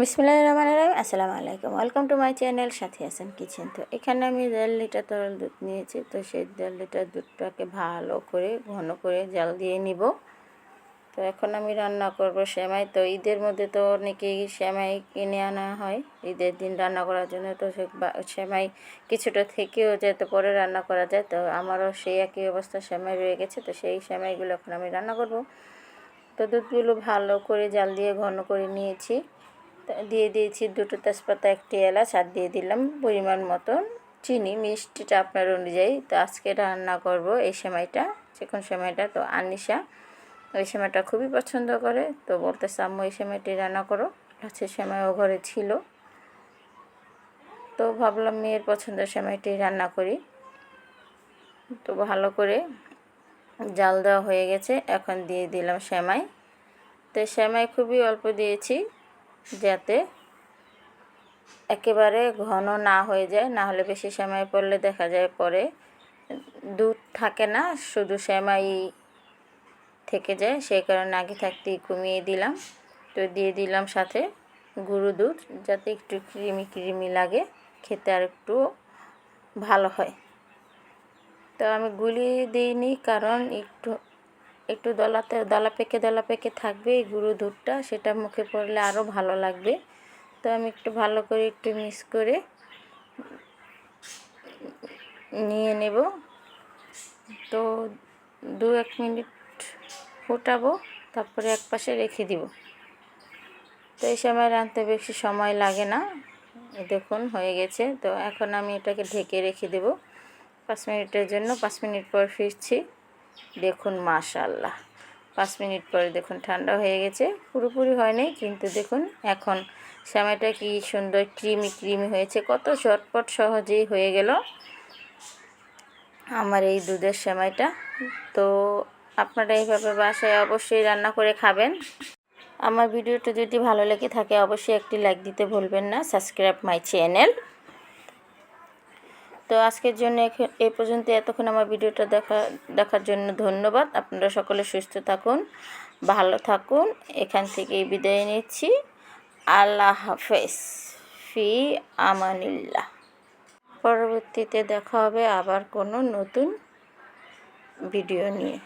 বিসমিল্লাহির রহমানির রহিম। আসসালামু আলাইকুম। Welcome to my channel Sathi Hasan kitchen. তো এখানে আমি দেড় লিটার তরল দুধ নিয়েছি। তো সেই দেড় লিটার দুধটাকে ভালো করে, ঘন করে জাল দিয়ে নিব। তো এখন আমি রান্না করব সেমাই। তো ঈদের মধ্যে তো অনেকেই সেমাই কিনে আনা হয়। ঈদের দিন রান্না করার জন্য তো সেমাই কিছুটা থেকেও যায় তো পরে রান্না করা যায়। তো আমারও সেই একই অবস্থা, সেমাই রয়ে গেছে। তো সেই সেমাইগুলো এখন আমি রান্না করব। তো দুধগুলো ভালো করে জাল দিয়ে ঘন করে নিয়েছি। দিয়ে দিয়েছি দুটো তেজপাতা, একটি এলাচ আর দিয়ে দিলাম পরিমাণ মতন চিনি, মিষ্টিটা আপনার অনুযায়ী। তো আজকে রান্না করব এই সেমাইটা চিকন সেমাইটা তো আনিশা ওই সেমাইটা খুবই পছন্দ করে, তো বলতে আম্মু, এই সেমাইটি রান্না করো। হচ্ছে সেমাইও ঘরে ছিল। তো ভাবলাম, মেয়ের পছন্দের সেমাইটি রান্না করি। তো ভালো করে জাল দেওয়া হয়ে গেছে, এখন দিয়ে দিলাম সেমাই। তো সেমাই খুবই অল্প দিয়েছি। যাতে একেবারে ঘন না হয়ে যায়, না হলে বেশি সেমাই পড়লে দেখা যায় পরে দুধ থাকে না, শুধু সেমাই থেকে যায়, সেই কারণে আগে থাকতেই কমিয়ে দিলাম। তো দিয়ে দিলাম সাথে গুঁড়ো দুধ, যাতে একটু ক্রিমি ক্রিমি লাগে, খেতে আর একটু ভালো হয়। তো আমি গুলিয়ে দিইনি, কারণ একটু একটু দলাতে, দলা পেকে দলা পেকে থাকবে এই গুঁড়ো দুধটা, সেটা মুখে পড়লে আরও ভালো লাগবে। তো আমি একটু ভালো করে একটু মিক্স করে নিয়ে নেব। তো দু এক মিনিট ফোটাবো, তারপরে এক পাশে রেখে দিব। তো এই সময় রাঁধতে বেশি সময় লাগে না। দেখুন, হয়ে গেছে। তো এখন আমি এটাকে ঢেকে রেখে দেব। পাঁচ মিনিটের জন্য, পাঁচ মিনিট পর ফিরছি। দেখুন মাশাল্লাহ পাঁচ মিনিট পরে দেখুন ঠান্ডা হয়ে গেছে, পুরোপুরি হয়নি, কিন্তু দেখুন এখন সময়টা কি সুন্দর, ক্রিমি ক্রিমি হয়েছে, কত চটপট সহজেই হয়ে গেল। আমার এই দুধের সেমাইটা তো আপনারা এইভাবে বাসায় অবশ্যই রান্না করে খাবেন। আমার ভিডিওটা যদি ভালো লেগে থাকে, অবশ্যই একটি লাইক দিতে ভুলবেন না। Subscribe my channel. তো আজকের জন্য এই পর্যন্ত এতক্ষণ আমার ভিডিওটা দেখা, দেখার জন্য ধন্যবাদ। আপনারা সকলে সুস্থ থাকুন, ভালো থাকুন। এখান থেকে বিদায় নিচ্ছি। আল্লাহ হাফেজ। ফি আমানিল্লা পরবর্তীতে দেখা হবে আবার কোনো নতুন ভিডিও নিয়ে।